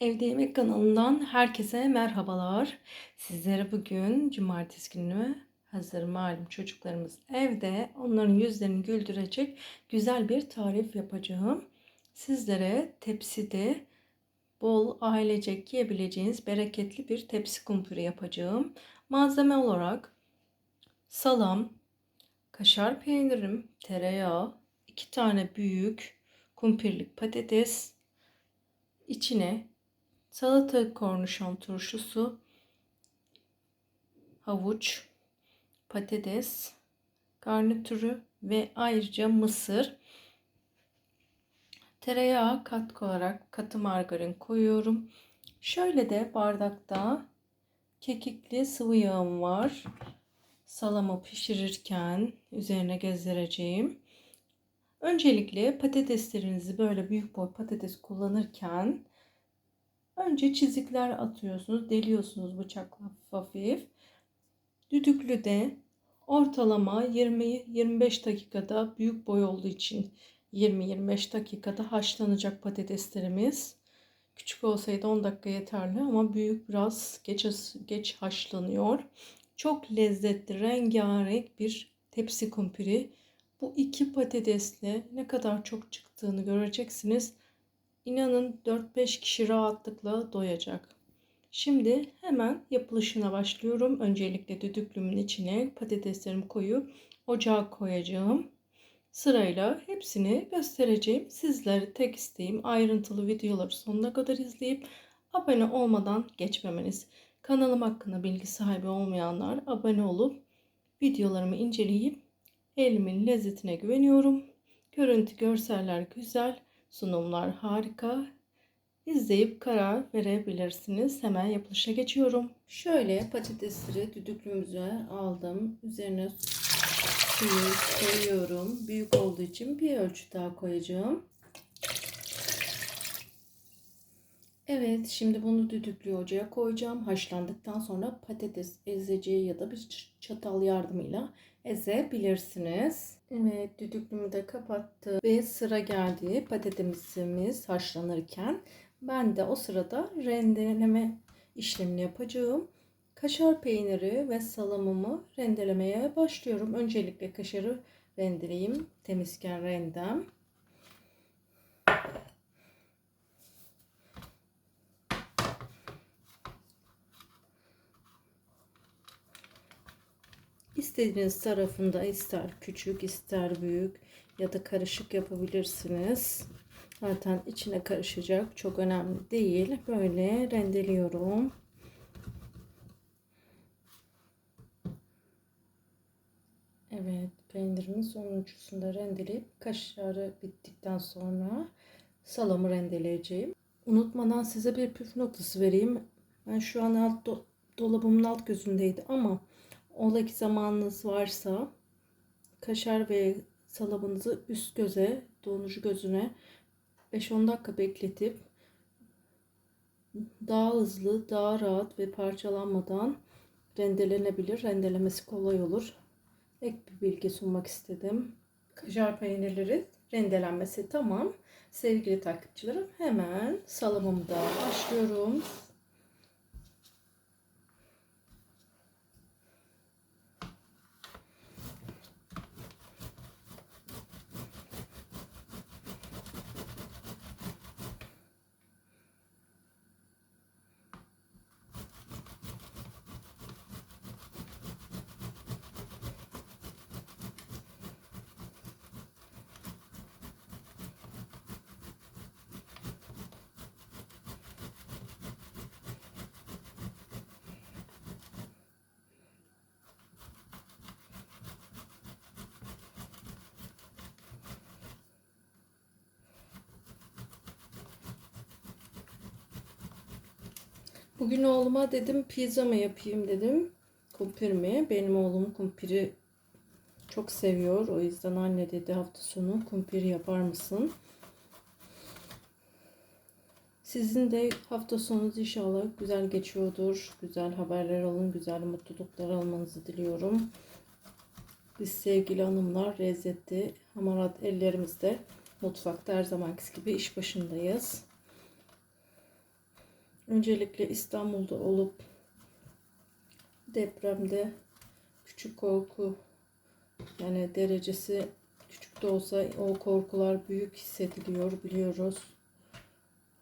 Evde Yemek kanalından herkese merhabalar. Sizlere bugün cumartesi günü hazır malum çocuklarımız evde onların yüzlerini güldürecek güzel bir tarif yapacağım. Sizlere tepside bol ailecek yiyebileceğiniz bereketli bir tepsi kumpiri yapacağım. Malzeme olarak salam, kaşar peynirim, tereyağı, iki tane büyük kumpirlik patates, içine salata kornişon turşusu, havuç, patates, garnitürü ve ayrıca mısır. Tereyağı kat koyarak katı margarin koyuyorum. Şöyle de bardakta kekikli sıvı yağım var. Salamı pişirirken üzerine gezdireceğim. Öncelikle patateslerinizi böyle büyük boy patates kullanırken önce çizikler atıyorsunuz, deliyorsunuz bıçakla hafif. Düdüklü de ortalama 20-25 dakikada büyük boy olduğu için 20-25 dakikada haşlanacak patateslerimiz. Küçük olsaydı 10 dakika yeterli ama büyük biraz geç, geç haşlanıyor. Çok lezzetli, rengarenk bir tepsi kumpiri. Bu iki patatesle ne kadar çok çıktığını göreceksiniz. İnanın 4-5 kişi rahatlıkla doyacak. Şimdi hemen yapılışına başlıyorum. Öncelikle düdüklümün içine patateslerimi koyup ocağa koyacağım. Sırayla hepsini göstereceğim. Sizlere tek isteğim ayrıntılı videoları sonuna kadar izleyip abone olmadan geçmemeniz. Kanalım hakkında bilgi sahibi olmayanlar abone olup videolarımı inceleyip elimin lezzetine güveniyorum. Görüntü görseller güzel, sunumlar harika. İzleyip karar verebilirsiniz. Hemen yapılışa geçiyorum. Şöyle patatesleri düdüklümüze aldım. Üzerine suyu koyuyorum. Büyük olduğu için bir ölçü daha koyacağım. Evet şimdi bunu düdüklü ocağa koyacağım. Haşlandıktan sonra patates ezeceği ya da bir çatal yardımıyla ezebilirsiniz. Evet düdüklümü de kapattım ve sıra geldi patatesimiz haşlanırken. Ben de o sırada rendeleme işlemini yapacağım. Kaşar peyniri ve salamımı rendelemeye başlıyorum. Öncelikle kaşarı rendeleyeyim. Temizken rendem. İstediğiniz tarafında ister küçük ister büyük ya da karışık yapabilirsiniz. Zaten içine karışacak. Çok önemli değil. Böyle rendeliyorum. Evet, peynirimin sonuncusunda rendeleyip kaşarı bittikten sonra salamı rendeleyeceğim. Unutmadan size bir püf noktası vereyim. Ben şu an alt do dolabımın alt gözündeydi ama ola ki zamanınız varsa kaşar ve salamınızı üst göze, donucu gözüne 5-10 dakika bekletip daha hızlı, daha rahat ve parçalanmadan rendelenebilir. Rendelemesi kolay olur. Ek bir bilgi sunmak istedim. Kaşar peynirleri rendelenmesi tamam. Sevgili takipçilerim hemen salamımda başlıyorum. Bugün oğluma dedim pizza mı yapayım dedim. Kumpir mi? Benim oğlum kumpiri çok seviyor. O yüzden anne dedi hafta sonu kumpir yapar mısın? Sizin de hafta sonunuz inşallah güzel geçiyordur. Güzel haberler alın, güzel mutluluklar almanızı diliyorum. Biz sevgili hanımlar lezzetli hamarat ellerimizde mutfakta her zamanki gibi iş başındayız. Öncelikle İstanbul'da olup depremde küçük korku yani derecesi küçük de olsa o korkular büyük hissediliyor biliyoruz.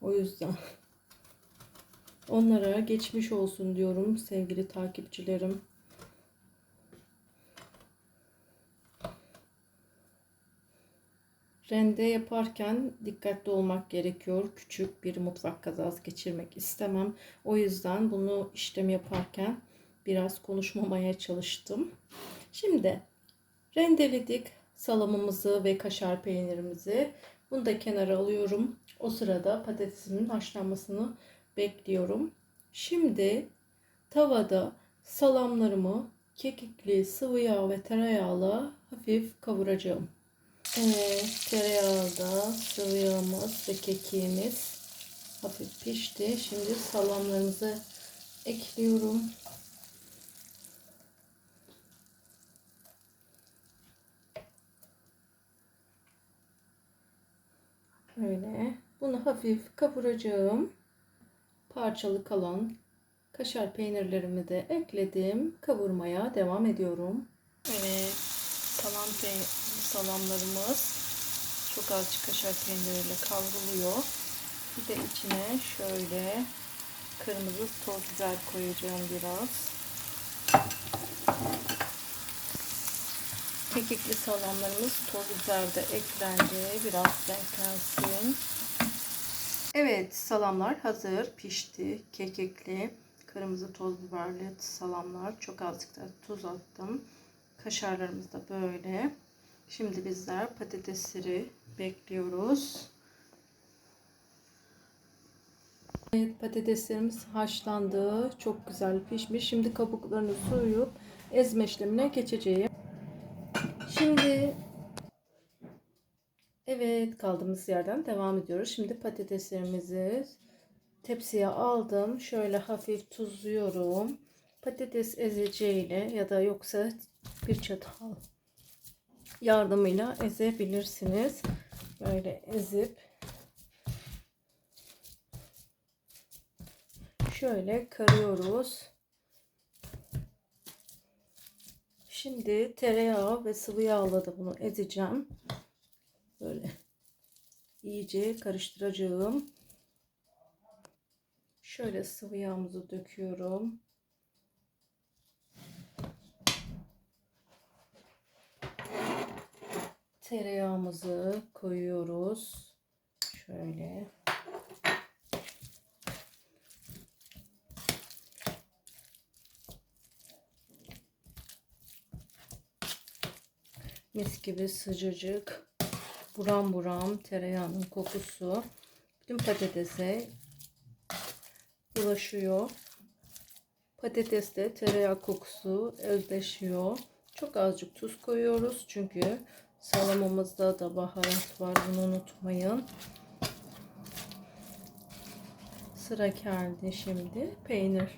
O yüzden onlara geçmiş olsun diyorum sevgili takipçilerim. Rende yaparken dikkatli olmak gerekiyor. Küçük bir mutfak kazası geçirmek istemem. O yüzden bunu işlem yaparken biraz konuşmamaya çalıştım. Şimdi rendeledik salamımızı ve kaşar peynirimizi. Bunu da kenara alıyorum. O sırada patatesimin haşlanmasını bekliyorum. Şimdi tavada salamlarımı kekikli sıvı yağ ve tereyağla hafif kavuracağım. Evet, tereyağda sıvı yağımız ve kekiğimiz hafif pişti. Şimdi salamlarımızı ekliyorum. Böyle. Bunu hafif kavuracağım. Parçalı kalan kaşar peynirlerimi de ekledim. Kavurmaya devam ediyorum. Evet. Peynir, salamlarımız çok azıcık kaşar peyniriyle kavruluyor. Bir de içine şöyle kırmızı toz biber koyacağım biraz. Kekikli salamlarımız toz biber de eklendi. Biraz renklensin. Evet salamlar hazır pişti. Kekikli kırmızı toz biberli salamlar. Çok azıcık da tuz attım. Kaşarlarımız da böyle. Şimdi bizler patatesleri bekliyoruz. Evet patateslerimiz haşlandı. Çok güzel pişmiş. Şimdi kabuklarını soyup ezme işlemine geçeceğim. Şimdi evet kaldığımız yerden devam ediyoruz. Şimdi patateslerimizi tepsiye aldım. Şöyle hafif tuzluyorum. Patates ezeceğiyle ya da yoksa bir çatal yardımıyla ezebilirsiniz. Böyle ezip şöyle karıyoruz. Şimdi tereyağı ve sıvı yağla da bunu ezeceğim. Böyle iyice karıştıracağım. Şöyle sıvı yağımızı döküyorum. Tereyağımızı koyuyoruz. Şöyle. Mis gibi sıcacık. Buram buram tereyağının kokusu. Bütün patatese ulaşıyor. Patateste tereyağı kokusu özleşiyor. Çok azıcık tuz koyuyoruz. Çünkü Salamımızda da baharat var. Bunu unutmayın. Sıra geldi şimdi. Peynir.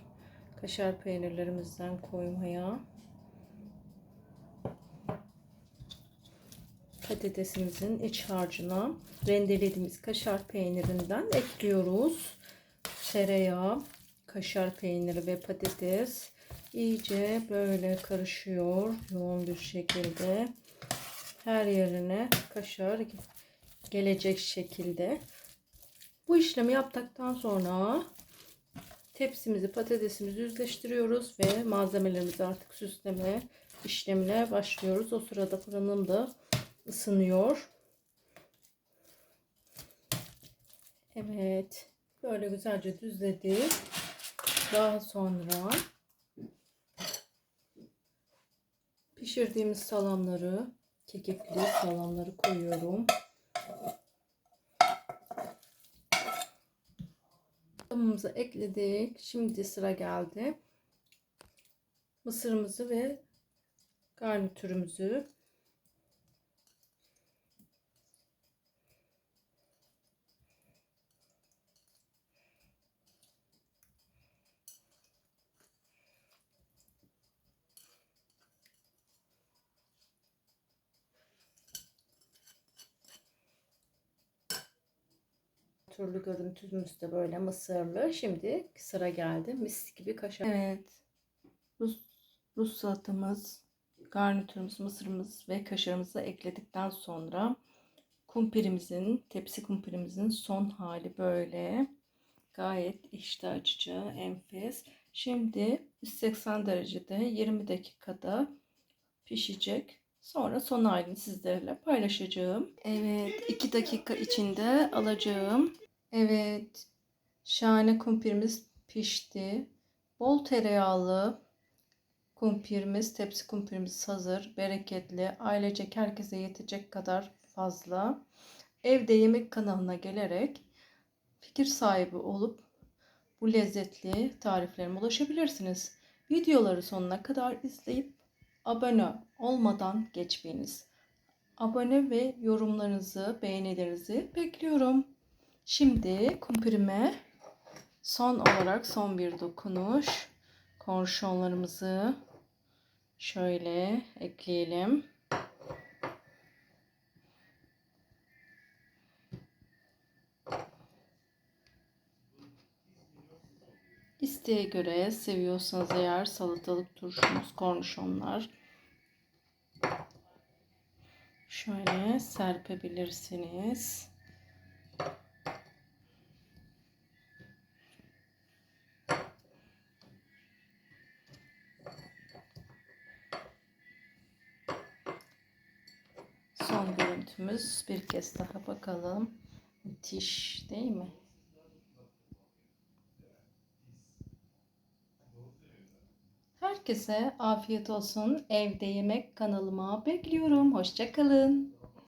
Kaşar peynirlerimizden koymaya. Patatesimizin iç harcına rendelediğimiz kaşar peynirinden ekliyoruz. Tereyağı, kaşar peyniri ve patates iyice böyle karışıyor yoğun bir şekilde her yerine kaşar gelecek şekilde. Bu işlemi yaptıktan sonra tepsimizi patatesimizi yüzleştiriyoruz ve malzemelerimizi artık süsleme işlemine başlıyoruz. O sırada fırınım da ısınıyor. Evet. Böyle güzelce düzledik. Daha sonra pişirdiğimiz salamları kekikli salamları koyuyorum. Tamamımızı ekledik. Şimdi sıra geldi. Mısırımızı ve garnitürümüzü garnitürlü görüntümüz de böyle mısırlı. Şimdi sıra geldi. Mis gibi kaşar. Evet. Rus, Rus salatamız, garnitürümüz, mısırımız ve kaşarımızı ekledikten sonra kumpirimizin, tepsi kumpirimizin son hali böyle. Gayet iştah açıcı, enfes. Şimdi 180 derecede 20 dakikada pişecek. Sonra son halini sizlerle paylaşacağım. Evet, 2 dakika içinde alacağım. Evet, şahane kumpirimiz pişti. Bol tereyağlı kumpirimiz, tepsi kumpirimiz hazır. Bereketli, ailecek herkese yetecek kadar fazla. Evde yemek kanalına gelerek fikir sahibi olup bu lezzetli tariflerime ulaşabilirsiniz. Videoları sonuna kadar izleyip abone olmadan geçmeyiniz. Abone ve yorumlarınızı, beğenilerinizi bekliyorum. Şimdi kumpirime son olarak son bir dokunuş. Kornişonlarımızı şöyle ekleyelim. İsteğe göre seviyorsanız eğer salatalık turşumuz, kornişonlar şöyle serpebilirsiniz. Son görüntümüz bir kez daha bakalım. Müthiş değil mi? Herkese afiyet olsun. Evde yemek kanalıma bekliyorum. Hoşçakalın.